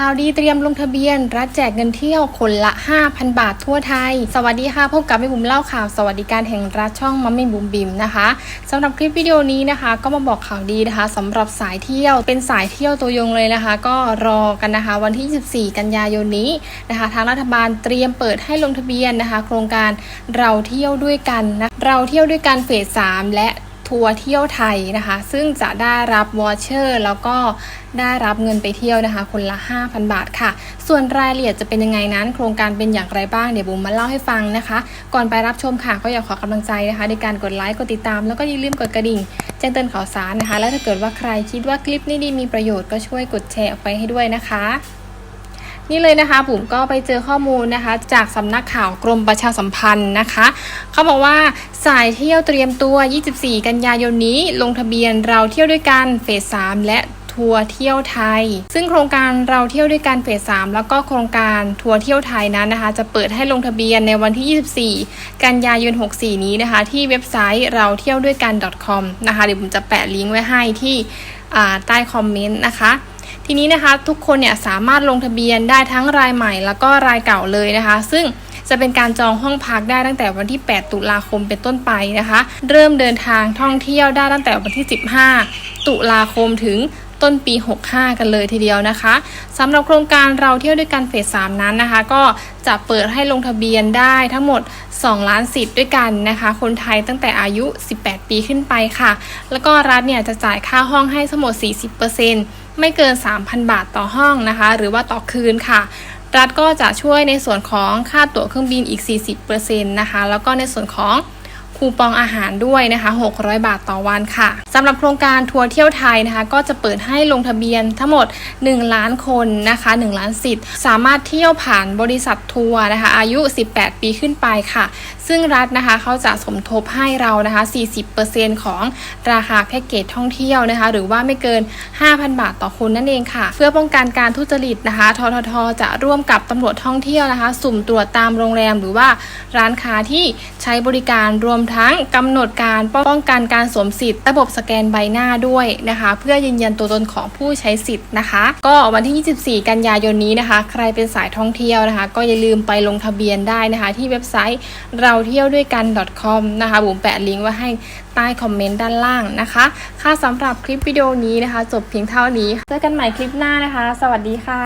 ข่าวดีเตรียมลงทะเบียน รัฐแจกเงินเที่ยวคนละ 5,000 บาททั่วไทย สวัสดีค่ะพบกับแม่บุ๋มเล่าข่าวสวัสดิการแห่งรัฐช่องมัมมี่บุ๋มบิมนะคะสำหรับคลิปวิดีโอนี้นะคะ ก็มาบอกข่าวดีนะคะสำหรับสายเที่ยวเป็นสายเที่ยวตัวยงเลยนะคะ ก็รอกันนะคะ วันที่ 24 กันยายนนี้นะคะ ทางรัฐบาลเตรียมเปิดให้ลงทะเบียนนะคะ โครงการเราเที่ยวด้วยกันนะเราเที่ยวด้วยกันเฟส 3 และ ทัวร์เที่ยวไทยนะคะ ซึ่งจะได้รับวอเชอร์แล้วก็ได้รับเงินไปเที่ยวนะคะ คนละ 5,000 บาทค่ะ ส่วนรายละเอียดจะเป็นยังไงนั้น โครงการเป็นอย่างไรบ้าง เดี๋ยวบุ๋มมาเล่าให้ฟังนะคะ ก่อนไปรับชมค่ะ ก็อยากขอกำลังใจนะคะในการกดไลค์กดติดตาม แล้วก็อย่าลืมกดกระดิ่งแจ้งเตือนข่าวสารนะคะ และถ้าเกิดว่าใครคิดว่าคลิปนี้ดีมีประโยชน์ก็ช่วยกดแชร์ออกไปให้ด้วยนะคะ นี่เลยนะคะผมก็ไปเจอข้อมูลนะคะ จากสำนักข่าวกรมประชาสัมพันธ์นะคะ เขาบอกว่าสายเที่ยวเตรียมตัว 24 กันยายนนี้ ลงทะเบียนเราเที่ยวด้วยกันเฟส 3 และทัวร์เที่ยวไทย ซึ่งโครงการเราเที่ยวด้วยกันเฟส 3 แล้วก็โครงการทัวร์เที่ยวไทยนั้นนะคะ จะเปิดให้ลงทะเบียนในวันที่ 24 กันยายน 64 นี้นะคะ ที่เว็บไซต์เราเที่ยวด้วยกัน .com นะคะเดี๋ยวผมจะแปะลิงก์ไว้ให้ที่ใต้คอมเมนต์นะคะ ทีนี้นะคะทุกคนเนี่ยสามารถลงทะเบียนได้ทั้งรายใหม่ แล้วก็รายเก่าเลยนะคะ ซึ่งจะเป็นการจองห้องพักได้ตั้งแต่วันที่ 8 ตุลาคมเป็นต้นไปนะคะ เริ่มเดินทางท่องเที่ยวได้ตั้งแต่วันที่ 15 ตุลาคมถึงต้นปี 65 กันเลยทีเดียวนะคะสำหรับโครงการเราเที่ยวด้วยกันเฟส 3 นั้นนะคะ ก็จะเปิดให้ลงทะเบียนได้ทั้งหมด 2 ล้านสิทธิ์ด้วยกันนะคะ คนไทยตั้งแต่อายุ 18 ปีขึ้นไปค่ะ แล้วก็รัฐเนี่ยจะจ่ายค่าห้องให้ทั้งหมด 40% ไม่เกิน 3,000 บาทต่อห้องนะคะ หรือว่าต่อคืนค่ะ รัฐก็จะช่วยในส่วนของค่าตั๋วเครื่องบินอีก 40%นะคะ แล้วก็ในส่วนของ คูปองอาหารด้วยนะคะ 600 บาทต่อวันค่ะสำหรับโครงการทัวร์เที่ยวไทยนะคะ ก็จะเปิดให้ลงทะเบียนทั้งหมด 1 ล้านคนนะคะ 1 ล้านสิทธิ์ สามารถเที่ยวผ่านบริษัททัวร์นะคะ อายุ 18 ปีขึ้นไปค่ะ ซึ่งรัฐนะคะเขาจะสมทบให้เรานะคะ 40%ของราคาแพ็กเกจท่องเที่ยวนะคะ หรือว่าไม่เกิน 5,000 บาทต่อคนนั่นเองค่ะ เพื่อป้องกันการทุจริตนะคะ ททท จะร่วมกับตำรวจท่องเที่ยวนะคะ สุ่มตรวจตามโรงแรมหรือว่าร้านค้าที่ใช้บริการรวมทั้งกำหนดการป้องกันการสวมสิทธิ์ระบบสแกนใบหน้าด้วยนะคะ เพื่อยืนยันตัวตนของผู้ใช้สิทธิ์นะคะ ก็วันที่ 24 กันยายนนี้นะคะ ใครเป็นสายท่องเที่ยวนะคะ ก็อย่าลืมไปลงทะเบียนได้นะคะ ที่เว็บไซต์เราเที่ยวด้วยกัน .com นะคะบุ๋มแปะลิงก์ไว้ให้ใต้คอมเมนต์ด้านล่างนะคะ ค่ะสำหรับคลิปวิดีโอนี้นะคะ จบเพียงเท่านี้เจอกันใหม่คลิปหน้านะคะ สวัสดีค่ะ